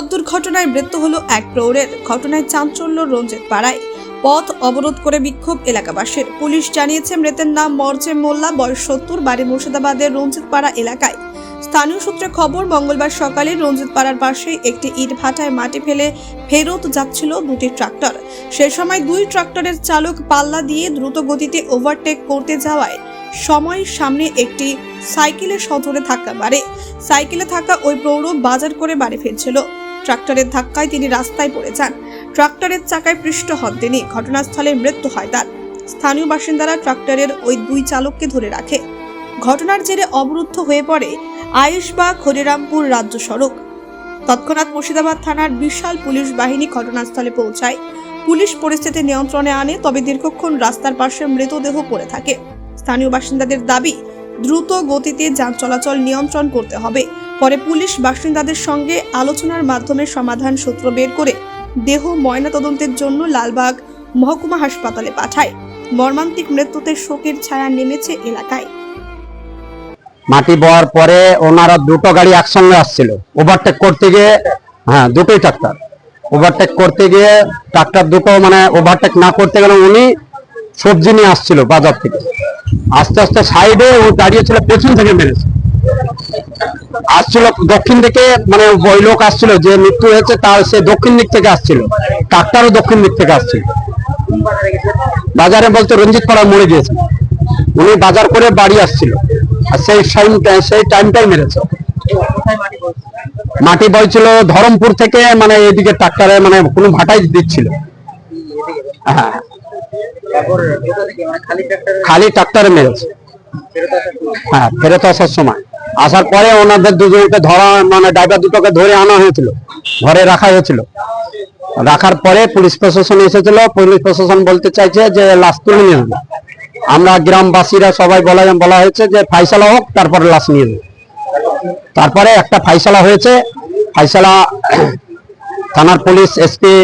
পথ দুর্ঘটনায় মৃত্যু হলো এক প্রৌঢ়ের। ঘটনায় চাঞ্চল্য রঞ্জিত পাড়ায়। পথ অবরোধ করে বিক্ষোভ এলাকাবাসীর। পুলিশ জানিয়েছে মৃতের নাম মরজে মোল্লা, বয়স সত্তর, বাড়ি মুর্শিদাবাদের রঞ্জিত পাড়া এলাকায়। স্থানীয় সূত্রে খবর, মঙ্গলবার সকালে রঞ্জিত পাড়ার পাশে একটি ইট ভাটায় মাটি ফেলে ফেরত যাচ্ছিল দুটি ট্রাক্টর। সে সময় দুই ট্রাক্টরের চালক পাল্লা দিয়ে দ্রুত গতিতে ওভারটেক করতে যাওয়ায় সময় সামনে একটি সাইকেলের সজোরে ধাক্কা মারে সাইকেলে থাকা ওই প্রৌঢ় বাজার করে বাড়ি ফিরছিল। ট্রাক্টরের ধাক্কায় তিনি রাস্তায় পড়ে যান ট্রাক্টরের চাকায় পৃষ্ঠ হন তিনি। ঘটনাস্থলে মৃত্যু হয় তার। স্থানীয় বাসিন্দারা ট্রাক্টরের ওই দুই চালককে ধরে রাখে। ঘটনার জেরে অবরুদ্ধ হয়ে পড়ে আয়ুষবাগ, হরিরামপুর রাজ্য সড়ক। তৎক্ষণাৎ মুর্শিদাবাদ থানার বিশাল পুলিশ বাহিনী ঘটনাস্থলে পৌঁছায়। পুলিশ পরিস্থিতি নিয়ন্ত্রণে আনে, তবে দীর্ঘক্ষণ রাস্তার পাশে মৃতদেহ পড়ে থাকে। স্থানীয় বাসিন্দাদের দাবি, দ্রুত গতিতে যান চলাচল নিয়ন্ত্রণ করতে হবে। পরে পুলিশ বাসিন্দাদের সঙ্গে আলোচনার মাধ্যমে সমাধান সূত্র বের করে দেহ ময়নাতদন্তের জন্য লালবাগ মহকুমা হাসপাতালে পাঠায়। মর্মান্তিক মৃত্যুতে শোকের ছায়া নেমেছে এলাকায়। মাটি বওয়ার পরে ওনারা দুটো গাড়ি একসঙ্গে আসছিল। ওভারটেক করতে গিয়ে হ্যাঁ দুটোই ট্রাক্টর ওভারটেক করতে গিয়ে ট্রাক্টর দুটো মানে ওভারটেক না করতে গেলে উনি সবজি নিয়ে আসছিল বাজার থেকে। আস্তে আস্তে সাইডে ও দাঁড়িয়েছিল পেছন থেকে মেরেছে। আসছিল, দক্ষিণ দিকে মানে ওই লোক আসছিল, যে মৃত্যু হয়েছে তার সে দক্ষিণ দিক থেকে আসছিল। ট্রাক্টরও দক্ষিণ দিক থেকে আসছিল। বাজারে বলতে রঞ্জিত পাড়া মরে গিয়েছে। উনি বাজার করে বাড়ি আসছিল। আর সেই সেই টাইমটাই মেরেছে। মাটি বইছিল, ধরমপুর থেকে মানে এদিকে ট্রাক্টরে মানে কোনো ভাটাই দিচ্ছিল। হ্যাঁ। খালি ট্রাক্টরে মেরেছে। হ্যাঁ ফেরত আসার সময়। আসার পরে ওনাদের দুজনকে ধরা মানে ড্রাইভার দুটোকে ধরে আনা হয়েছিল, ঘরে রাখা হয়েছিল। রাখার পরে পুলিশ প্রশাসন এসেছিল, পুলিশ প্রশাসন বলতে চাইছে যে লাশ তুলে নিয়ে যাবে আমরা গ্রামবাসীরা সবাই বলা বলা হয়েছে যে ফাইসালা হোক, তারপরে লাশ নিয়ে যাবে তারপরে একটা ফাইসালা হয়েছে, ফাইসালা থানার পুলিশ এসপি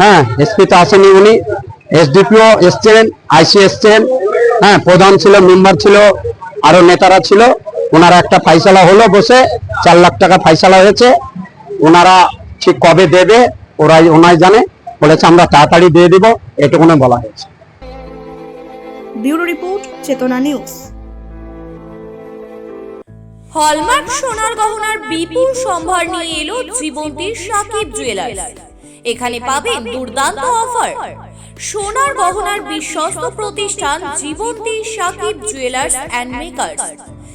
হ্যাঁ এসপি তো আসেনি উনি, এসডিপিও এসছেন, আইসি এসছেন হ্যাঁ প্রধান ছিল, মেম্বার ছিল, আরও নেতারা ছিল। ওনারা একটা ফাইসালা হলো বসে চার লাখ টাকা ফাইসালা হয়েছে। ওনারা ঠিক কবে দেবে ওরাই ওনাই জানে। বলেছে আমরা তাড়াতাড়ি দিয়ে দিব। এটুকুনে বলা হয়েছে। Bureau report Chetana news. Hallmark সোনার গহনার বিপুল সম্ভার নিয়ে এলো জীবন্তীর সাকিব জুয়েলার্স। এখানে পাবেন দুর্দান্ত অফার। সোনার গহনার বিশ্বস্ত প্রতিষ্ঠান Jibanti Sakib jewellers and makers.